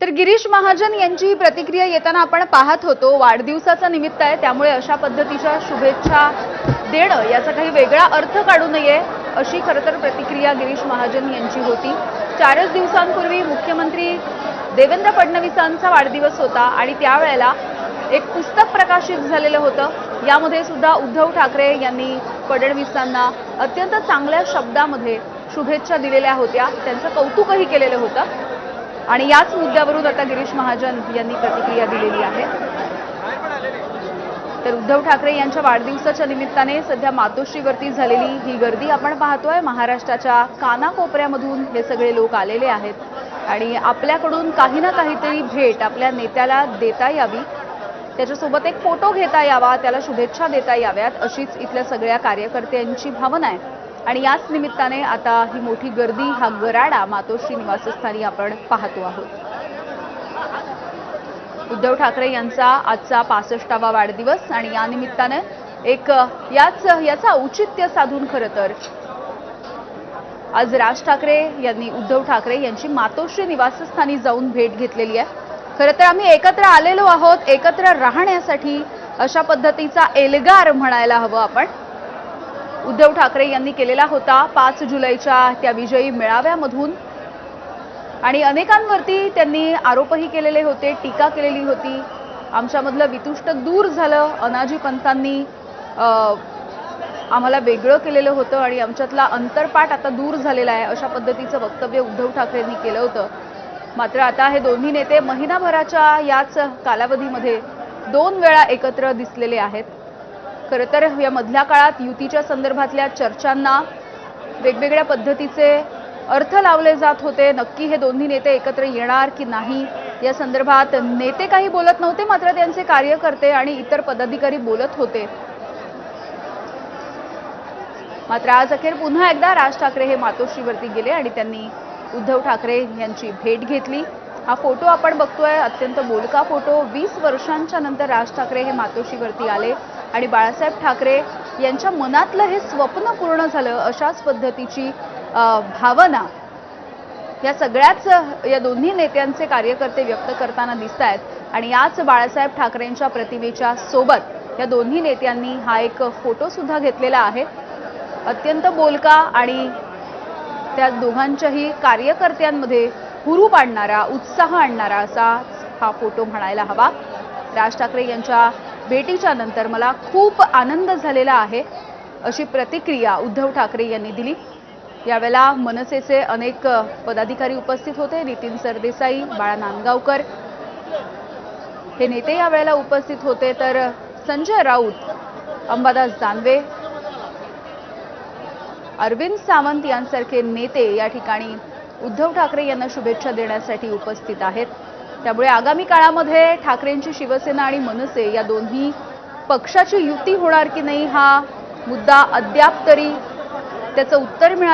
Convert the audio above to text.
तर गिरीश महाजन यांची ही प्रतिक्रिया येताना आपण पाहत होतो वाढदिवसाचा निमित्त आहे त्यामुळे अशा पद्धतीच्या शुभेच्छा देणं याचा काही वेगळा अर्थ काढू नये अशी खरं तर प्रतिक्रिया गिरीश महाजन यांची होती. चारच दिवसांपूर्वी मुख्यमंत्री देवेंद्र फडणवीसांचा वाढदिवस होता आणि त्यावेळेला एक पुस्तक प्रकाशित झालेलं होतं. यामध्ये सुद्धा उद्धव ठाकरे यांनी फडणवीसांना अत्यंत चांगल्या शब्दामध्ये शुभेच्छा दिलेल्या होत्या. त्यांचं कौतुकही केलेलं होतं. आणि याच मुद्द्यावरून आता गिरीश महाजन यांनी प्रतिक्रिया दिलेली आहे. तर उद्धव ठाकरे यांच्या वाढदिवसाच्या निमित्ताने सध्या मातोश्रीवरती झालेली ही गर्दी आपण पाहतोय. महाराष्ट्राच्या कानाकोपऱ्यामधून हे सगळे लोक आलेले आहेत. आणि आपल्याकडून काही ना काहीतरी भेट आपल्या नेत्याला देता यावी. त्याच्यासोबत एक फोटो घेता यावा त्याला शुभेच्छा देता याव्यात अशीच इथल्या सगळ्या कार्यकर्त्यांची भावना आहे. आणि याच निमित्ताने आता ही मोठी गर्दी हा गराडा मातोश्री निवासस्थानी आपण पाहतो आहोत. उद्धव ठाकरे यांचा आजचा पासष्टावा वाढदिवस आणि या निमित्ताने एक याच याचं औचित्य साधून खरं तर आज राज ठाकरे यांनी उद्धव ठाकरे यांची मातोश्री निवासस्थानी जाऊन भेट घेतलेली आहे. खरं तर आम्ही एकत्र आलेलो आहोत एकत्र राहण्यासाठी अशा पद्धतीचा एल्गार म्हणायला हवं आपण. उद्धव ठाकरे यांनी केलेला होता पाच जुलैच्या त्या विजयी मेळाव्यामधून. आणि अनेकांवरती त्यांनी आरोपही केलेले होते टीका केलेली होती. आमच्यामधलं वितुष्ट दूर झालं. अनाजी पंतांनी आम्हाला वेगळं केलेलं होतं आणि आमच्यातला अंतरपाठ आता दूर झालेला आहे अशा पद्धतीचं वक्तव्य उद्धव ठाकरेंनी केलं होतं. मात्र आता हे दोन्ही नेते महिनाभराच्या याच कालावधीमध्ये दोन वेळा एकत्र दिसलेले आहेत. खरं तर या मधल्या काळात युतीच्या संदर्भातल्या चर्चांना वेगवेगळ्या पद्धतीचे अर्थ लावले जात होते. नक्की हे दोन्ही नेते एकत्र येणार की नाही? या संदर्भात नेते काही बोलत नव्हते मात्र त्यांचे कार्यकर्ते आणि इतर पदाधिकारी बोलत होते. मात्र आज अखेर पुन्हा एकदा राज ठाकरे हे मातोश्रीवरती गेले आणि त्यांनी उद्धव ठाकरे यांची भेट घेतली. हा फोटो आपण बघतोय अत्यंत बोलका फोटो. वीस वर्षांच्या नंतर राज ठाकरे हे मातोश्रीवरती आले. आणि बाळासाहेब ठाकरे यांच्या मनातलं हे स्वप्न पूर्ण झालं अशाच पद्धतीची भावना या सगळ्याच या दोन्ही नेत्यांचे कार्यकर्ते व्यक्त करताना दिसत आहेत आणि याच बाळासाहेब ठाकरेंच्या प्रतिमेच्या सोबत या दोन्ही नेत्यांनी हा एक फोटोसुद्धा घेतलेला आहे. अत्यंत बोलका आणि त्या दोघांच्याही कार्यकर्त्यांमध्ये हुरूप आणणारा उत्साह आणणारा असा हा फोटो म्हणायला हवा. राज ठाकरे यांच्या भेटीच्या नंतर मला खूप आनंद झालेला आहे अशी प्रतिक्रिया उद्धव ठाकरे यांनी दिली. यावेळेला मनसेचे अनेक पदाधिकारी उपस्थित होते. नितीन सरदेसाई बाळा नांदगावकर हे नेते यावेळेला उपस्थित होते. तर संजय राऊत अंबादास दानवे अरविंद सावंत यांसारखे नेते या ठिकाणी उद्धव ठाकरे यांना शुभेच्छा देण्यासाठी उपस्थित आहेत. त्यामुळे आगामी काळामध्ये ठाकरेंची शिवसेना आणि मनसे या दोन्ही पक्षाची युती होणार की नाही हा मुद्दा अद्याप तरी त्याचं उत्तर मिळालं